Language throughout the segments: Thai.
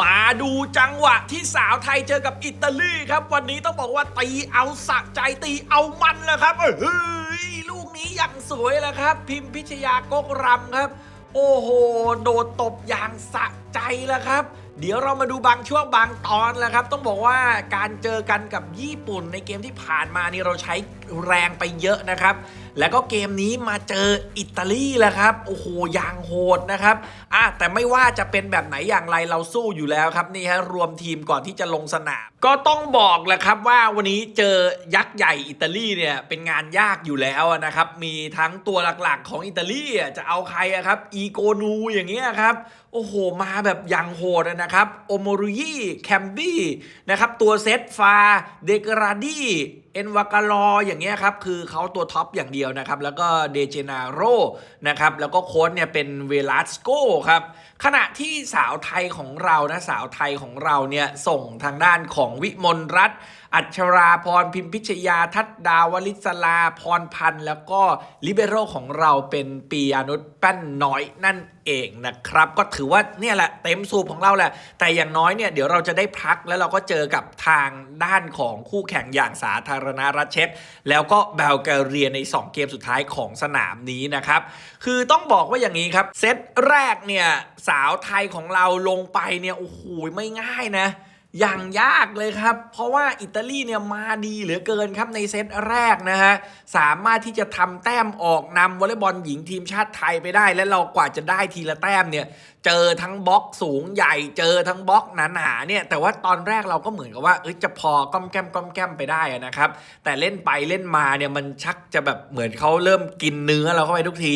มาดูจังหวะที่สาวไทยเจอกับอิตาลีครับ วันนี้ต้องบอกว่าตีเอาสะใจตีเอามันแล้วครับเอ้ย ลูกนี้อย่างสวยแล้วครับ พิมพิชยากกรำครับ โอ้โห โดดตบอย่างสะใจแล้วครับ เดี๋ยวเรามาดูบางช่วงบางตอนแล้วครับ ต้องบอกว่าการเจอกันกับญี่ปุ่นในเกมที่ผ่านมานี่เราใช้แรงไปเยอะนะครับ แล้วก็เกมนี้มาเจออิตาลีแล้วครับ โอ้โหอย่างโหดนะครับอะแต่ไม่ว่าจะเป็นแบบไหนอย่างไรเราสู้อยู่แล้วครับนี่ฮะรวมทีมก่อนที่จะลงสนาม ก็ต้องบอกแหละครับว่าวันนี้เจอยักษ์ใหญ่อิตาลีเนี่ยเป็นงานยากอยู่แล้วนะครับมีทั้งตัวหลักๆของอิตาลีจะเอาใครครับอีโกนูอย่างเงี้ยครับโอ้โห มาแบบอย่างโหดนะครับ โอโมรุยีแคมบี้นะครับ ตัวเซตฟา เดกราดี เอ็นวากาลออย่างเงี้ยครับ คือเขาตัวท็อปอย่างเดียวนะครับ แล้วก็เดเจนาโรนะครับ แล้วก็โค้ชเนี่ยเป็นเวลาสโกครับ ขณะที่สาวไทยของเรานะ สาวไทยของเราเนี่ย ส่งทางด้านของวิมลรัตนอัชราพรพิมพิชยา ทัดดาวลิศลาพรพันธ์ แล้วก็ลิเบโรของเราเป็นปียานุชแป้นน้อยนั่นเองนะครับ ก็ถือว่าเนี่ยแหละเต็มสูบของเราแหละ แต่อย่างน้อยเนี่ยเดี๋ยวเราจะได้พักแล้วเราก็เจอกับทางด้านของคู่แข่งอย่างสาธารณรัฐเช็กแล้วก็เบลแกเรียใน 2 เกมสุดท้ายของสนามนี้นะครับ คือต้องบอกว่าอย่างนี้ครับ เซตแรกเนี่ยสาวไทยของเราลงไปเนี่ยโอ้โหไม่ง่ายนะ อย่างยากเลยครับ เพราะว่าอิตาลีเนี่ยมาดีเหลือเกินครับในเซตแรกนะฮะ สามารถที่จะทำแต้มออกนำวอลเลย์บอลหญิงทีมชาติไทยไปได้ และเรากว่าจะได้ทีละแต้มเนี่ย เจอทั้งบล็อกสูงใหญ่ เจอทั้งบล็อกหนาๆเนี่ย แต่ว่าตอนแรกเราก็เหมือนกับว่าเอ้ยจะพอก้อมแก้มก้อมแก้มไปได้นะครับ แต่เล่นไปเล่นมาเนี่ยมันชักจะแบบเหมือนเขาเริ่มกินเนื้อเราเข้าไปทุกที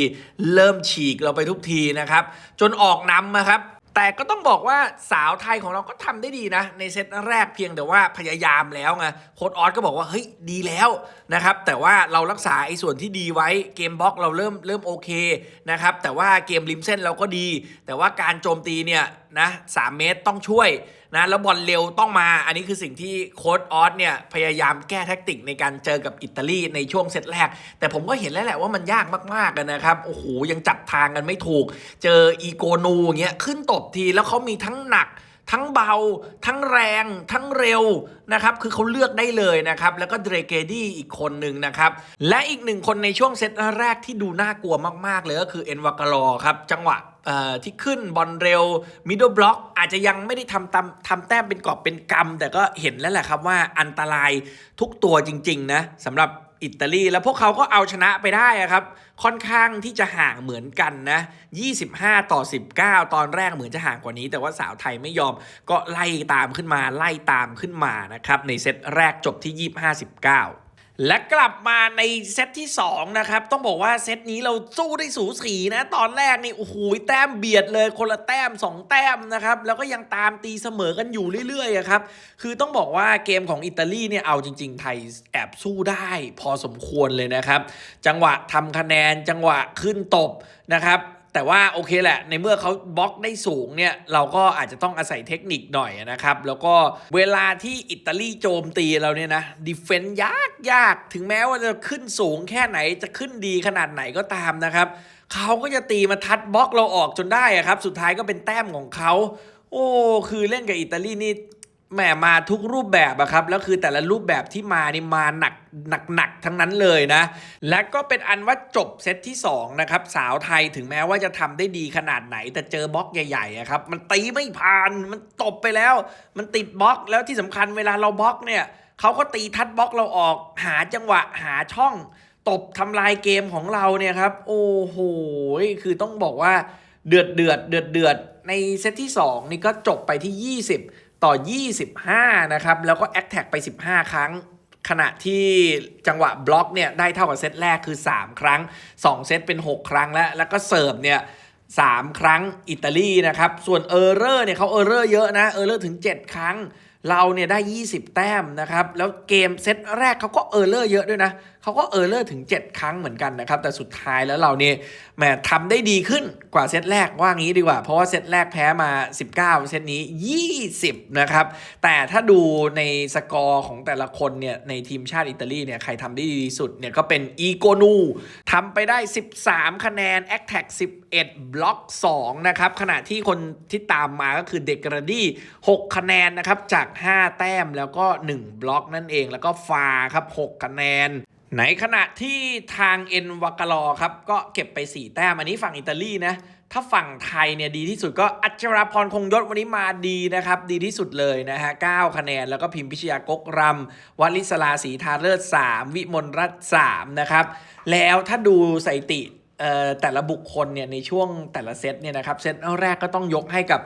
เริ่มฉีกเราไปทุกทีนะครับ จนออกนำนะครับ แต่ก็ต้องบอกว่าสาวไทยของเราก็ทำได้ดีนะ ในเซตแรกเพียงแต่ว่าพยายามแล้วไงโค้ดออสก็บอกว่าเฮ้ยดีแล้วนะครับแต่ว่าเรารักษาไอ้ส่วนที่ดีไว้เกมบล็อกเราเริ่มเริ่มโอเคนะครับแต่ว่าเกมริมเส้นเราก็ดี แต่ว่าการโจมตีเนี่ย นะสามเมตรต้องช่วยนะแล้วบอลเร็วต้องมา อันนี้คือสิ่งที่โค้ดออสเนี่ยพยายามแก้แท็กติกในการเจอกับอิตาลีในช่วงเซตแรก แต่ผมก็เห็นแล้วแหละว่ามันยากมากๆนะครับ โอ้โห ยังจับทางกันไม่ถูก เจออีโกนูเงี้ยขึ้นตบทีแล้วเขามีทั้งหนัก ทั้งเบา ทั้งแรง ทั้งเร็วนะครับ คือเขาเลือกได้เลยนะครับ แล้วก็เดรเกดี้อีกคนหนึ่งนะครับ และอีกหนึ่งคนในช่วงเซตแรกที่ดูน่ากลัวมาก ๆ เลยก็คือเอ็นวากาลอครับ จังหวะที่ขึ้นบอลเร็วมิดเดิลบล็อกอาจจะยังไม่ได้ทำตามทำแต้มเป็นกอบเป็นกำแต่ก็เห็นแล้วแหละครับว่าอันตรายทุกตัวจริง ๆ นะสำหรับ อิตาลี แล้วพวกเขาก็เอาชนะไปได้ครับ ค่อนข้างที่จะห่างเหมือนกันนะ 25 ต่อ 19 ตอนแรกเหมือนจะห่างกว่านี้ แต่ว่าสาวไทยไม่ยอมก็ไล่ตามขึ้นมาไล่ตามขึ้นมานะครับในเซตแรกจบที่ 25 19 และกลับมาในเซตที่ 2 นะครับ ต้องบอกว่าเซตนี้เราสู้ได้สูสีนะ ตอนแรกนี่โอ้โหแต้มเบียดเลยคนละแต้ม 2 แต้มนะครับ แล้วก็ยังตามตีเสมอกันอยู่เรื่อยๆครับ คือต้องบอกว่าเกมของอิตาลีเนี่ยเอาจริง ๆ ไทยแอบสู้ได้ พอสมควรเลยนะครับ จังหวะทำคะแนนจังหวะขึ้นตบนะครับ แต่ว่าโอเคแหละ ในเมื่อเขาบล็อกได้สูงเนี่ย เราก็อาจจะต้องอาศัยเทคนิคหน่อยนะครับ แล้วก็เวลาที่อิตาลีโจมตีเราเนี่ยนะดิเฟนยากยากถึงแม้ว่าจะขึ้นสูงแค่ไหนจะขึ้นดีขนาดไหนก็ตามนะครับเขาก็จะตีมาทัดบล็อกเราออกจนได้ครับ สุดท้ายก็เป็นแต้มของเขาโอ้คือเล่นกับอิตาลีนี่ แหมมาทุกรูปแบบอะครับแล้วคือแต่ละรูปแบบที่มานี่มาหนักหนักหนักทั้งนั้นเลยนะ และก็เป็นอันว่าจบเซตที่2นะครับสาวไทยถึงแม้ว่าจะทำได้ดีขนาดไหน แต่เจอบล็อกใหญ่ๆอะครับมันตีไม่ผ่านมันตบไปแล้ว มันติดบล็อกแล้วที่สำคัญเวลาเราบล็อกเนี่ยเขาก็ตีทัดบล็อกเราออกหาจังหวะหาช่องตบทำลายเกมของเราเนี่ยครับ โอ้โหคือต้องบอกว่าเดือดเดือดเดือดเดือดในเซตที่ 2 นี่ก็จบไปที่ 20 ต่อ 25 นะครับ แล้วก็แอคแท็กไป 15 ครั้ง ขณะที่จังหวะบล็อกเนี่ยได้เท่ากับเซตแรกคือ 3 ครั้ง 2 เซตเป็น 6 ครั้งแล้ว แล้วก็เสิร์ฟเนี่ย3ครั้งอิตาลีนะครับ ส่วนเออร์เรอร์เนี่ยเขาเออร์เรอร์เยอะนะเออร์เรอร์ถึง 7 ครั้ง เราเนี่ยได้ 20 แต้มนะครับ แล้วเกมเซตแรกเขาก็เออร์เลอร์เยอะด้วยนะ เขาก็เออร์เลอร์ถึง 7 ครั้งเหมือนกันนะครับ แต่สุดท้ายแล้วเราเนี่ยแหมทำได้ดีขึ้นกว่าเซตแรกว่างี้ดีกว่า เพราะว่าเซตแรกแพ้มา 19 เซตนี้ 20 นะครับ แต่ถ้าดูในสกอร์ของแต่ละคนเนี่ยในทีมชาติอิตาลีเนี่ยใครทำได้ดีที่สุดเนี่ยก็เป็นอีโกนูทำไปได้ 13 คะแนน a c t a c 11 บล็อก 2 นะครับ ขณะที่คนที่ตามมาก็คือเดกราดี้6คะแนนนะครับจาก 5 แต้มแล้วก็ 1 บล็อกนั่นเองแล้วก็ฟาครับ 6 คะแนน ในขณะที่ทางเอ็นวากาลอครับ ก็เก็บไป 4 แต้มอันนี้ฝั่งอิตาลีนะ ถ้าฝั่งไทยเนี่ยดีที่สุดก็อัชราพรคงยศวันนี้มาดีนะครับ ดีที่สุดเลยนะฮะ9คะแนน แล้วก็พิมพิชยากกรำวัลิศลาศรีทาเลิศ3 วิมลรัตน์3นะครับ แล้วถ้าดูสถิติเอ่อแต่ละบุคคลเนี่ยในช่วงแต่ละเซตเนี่ยนะครับ เซตแรกก็ต้องยกให้กับ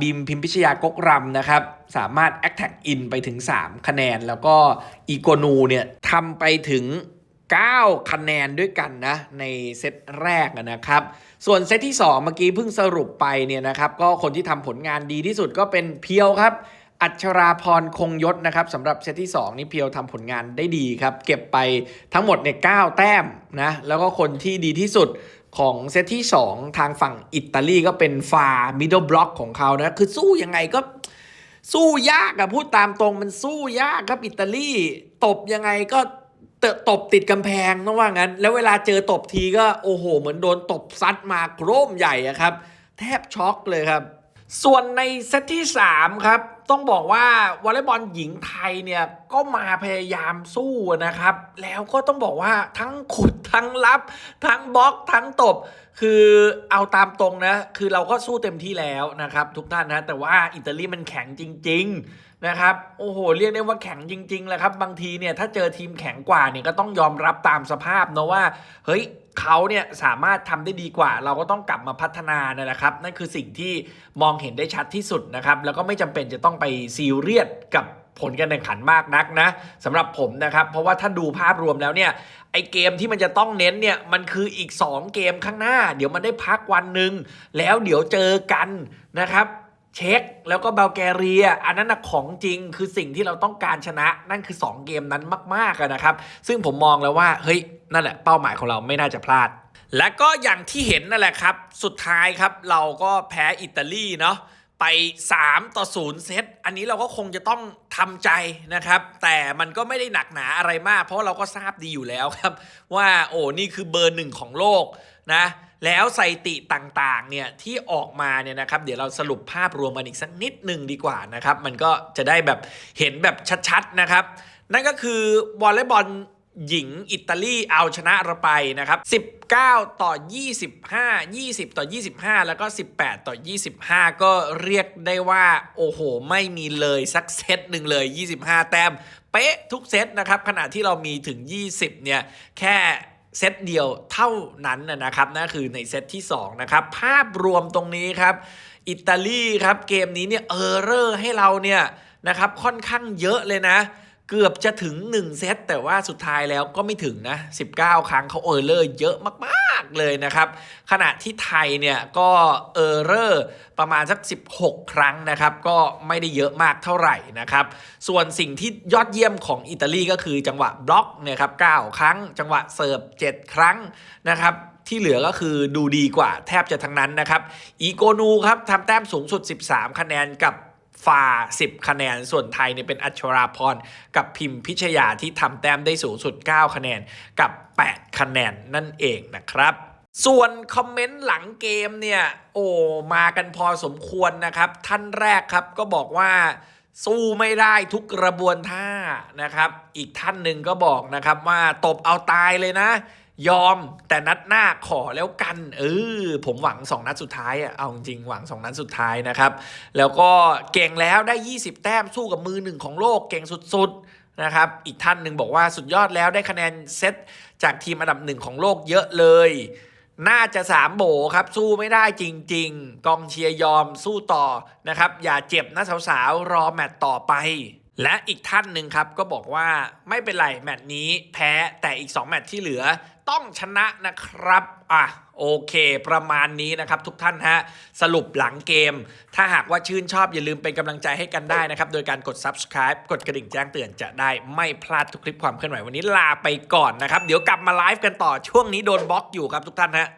บีมพิมพิชยากกรำนะครับ สามารถ a อ t แท k อินไปถึง 3 คะแนน แล้วก็อีโกนูเนี่ยทำไปถึง 9 คะแนนด้วยกันนะในเซตแรกนะครับ ส่วนเซตที่ 2 เมื่อกี้เพิ่งสรุปไปเนี่ยนะครับ ก็คนที่ทำผลงานดีที่สุดก็เป็นเพียวครับอัชราพรคงยศนะครับสำหรับเซตที่ 2 นี่เพียวทำผลงานได้ดีครับ เก็บไปทั้งหมดเนี่ย9แต้มนะแล้วก็คนที่ดีที่สุด ของเซตที่ 2 ทางฝั่งอิตาลีก็เป็นฟามิดเดิลบล็อกของเขานะ คือสู้ยังไงก็สู้ยากอะพูดตามตรงมันสู้ยากครับอิตาลีตบยังไงก็เตะตบติดกำแพงต้องว่างั้น แล้วเวลาเจอตบทีก็โอ้โห เหมือนโดนตบซัดมาโครมใหญ่อะครับ แทบช็อกเลยครับ ส่วนในเซตที่ 3 ครับ ต้องบอกว่าวอลเลย์บอลหญิงไทยเนี่ยก็มาพยายามสู้นะครับ แล้วก็ต้องบอกว่าทั้งขุดทั้งรับ ทั้งบล็อกทั้งตบ คือเอาตามตรงนะ คือเราก็สู้เต็มที่แล้วนะครับทุกท่านนะแต่ว่าอิตาลีมันแข็งจริง ๆนะครับโอ้โหเรียกได้ว่าแข็งจริงๆแหละครับบางทีเนี่ยถ้าเจอทีมแข็งกว่าเนี่ยก็ต้องยอมรับตามสภาพเนอะว่าเฮ้ย เขาเนี่ยสามารถทำได้ดีกว่า เราก็ต้องกลับมาพัฒนานั่นแหละครับ นั่นคือสิ่งที่มองเห็นได้ชัดที่สุดนะครับ แล้วก็ไม่จำเป็นจะต้องไปซีเรียสกับผลการแข่งขันมากนักนะสำหรับผมนะครับ เพราะว่าถ้าดูภาพรวมแล้วเนี่ยไอเกมที่มันจะต้องเน้นเนี่ยมันคืออีก 2 เกมข้างหน้า เดี๋ยวมันได้พักวันหนึ่งแล้วเดี๋ยวเจอกันนะครับ เช็คแล้วก็บัลแกเรีย อันนั้นนะของจริงคือสิ่งที่เราต้องการชนะ นั่นคือ 2 เกมนั้นมากๆอะนะครับ ซึ่งผมมองแล้วว่าเฮ้ยนั่นแหละเป้าหมายของเราไม่น่าจะพลาด และก็อย่างที่เห็นนั่นแหละครับ สุดท้ายครับเราก็แพ้อิตาลีเนาะ ไป 3 ต่อ 0 เซต อันนี้เราก็คงจะต้องทำใจนะครับ แต่มันก็ไม่ได้หนักหนาอะไรมาก เพราะเราก็ทราบดีอยู่แล้วครับ ว่าโอ้นี่คือเบอร์หนึ่งของโลกนะ แล้วสถิติต่างๆเนี่ยที่ออกมาเนี่ยนะครับ เดี๋ยวเราสรุปภาพรวมมันอีกสักนิดหนึ่งดีกว่านะครับ มันก็จะได้แบบเห็นแบบชัดๆนะครับ นั่นก็คือวอลเลย์บอล หญิงอิตาลีเอาชนะเราไปนะครับ 19 ต่อ 25 20 ต่อ 25 แล้วก็ 18 ต่อ 25 ก็เรียกได้ว่า โอ้โห ไม่มีเลยสักเซตหนึ่งเลย 25 แต้ม เป๊ะทุกเซตนะครับ ขณะที่เรามีถึง 20 เนี่ย แค่เซตเดียวเท่านั้นนะครับนั่นคือในเซตที่ 2 นะครับ ภาพรวมตรงนี้ครับ อิตาลีครับ เกมนี้เนี่ยเออร์เรอร์ให้เราเนี่ยนะครับค่อนข้างเยอะเลยนะ เกือบจะถึง 1 เซต แต่ว่าสุดท้ายแล้วก็ไม่ถึงนะ 19 ครั้งเขาเออร์เลอร์เยอะมากๆเลยนะครับ ขณะที่ไทยเนี่ยก็เออร์เลอร์ประมาณสัก 16 ครั้งนะครับ ก็ไม่ได้เยอะมากเท่าไหร่นะครับ ส่วนสิ่งที่ยอดเยี่ยมของอิตาลีก็คือจังหวะบล็อกเนี่ยครับ 9 ครั้ง จังหวะเสิร์ฟ 7 ครั้งนะครับที่เหลือก็คือดูดีกว่าแทบจะทั้งนั้นนะครับ อีโกนูครับทำแต้มสูงสุด 13 คะแนนกับ ฟา10 คะแนน ส่วนไทยเนี่ยเป็นอัชราพรกับพิมพิชยาที่ทำแต้มได้สูงสุด 9 คะแนนกับ 8 คะแนนนั่นเองนะครับส่วนคอมเมนต์หลังเกมเนี่ย โอ้มากันพอสมควรนะครับ ท่านแรกครับก็บอกว่าสู้ไม่ได้ทุกกระบวนท่านะครับ อีกท่านหนึ่งก็บอกนะครับว่าตบเอาตายเลยนะ ยอมแต่นัดหน้าขอแล้วกันเออผมหวัง 2 นัดสุดท้ายอะเอาจริงหวัง 2 นัดสุดท้ายนะครับ แล้วก็เก่งแล้วได้ 20 แต้มสู้กับมือหนึ่งของโลกเก่งสุดๆนะครับ อีกท่านหนึ่งบอกว่าสุดยอดแล้วได้คะแนนเซตจากทีมอันดับหนึ่งของโลกเยอะเลย น่าจะสามโบครับ สู้ไม่ได้จริง ๆ กองเชียร์ยอมสู้ต่อนะครับ อย่าเจ็บนะสาวๆรอแมตต์ต่อไปและอีกท่านหนึ่งครับก็บอกว่าไม่เป็นไร แมตช์นี้แพ้แต่อีก 2 แมตช์ที่เหลือ ต้องชนะนะครับอะโอเค ประมาณนี้นะครับ ทุกท่านฮะสรุปหลังเกม ถ้าหากว่าชื่นชอบอย่าลืมเป็นกำลังใจให้กันได้นะครับ โดยการกด subscribe กดกระดิ่งแจ้งเตือนจะได้ไม่พลาดทุกคลิปความเคลื่อนไหววันนี้ลาไปก่อนนะครับ เดี๋ยวกลับมาไลฟ์กันต่อช่วงนี้โดนบล็อกอยู่ครับทุกท่านฮะ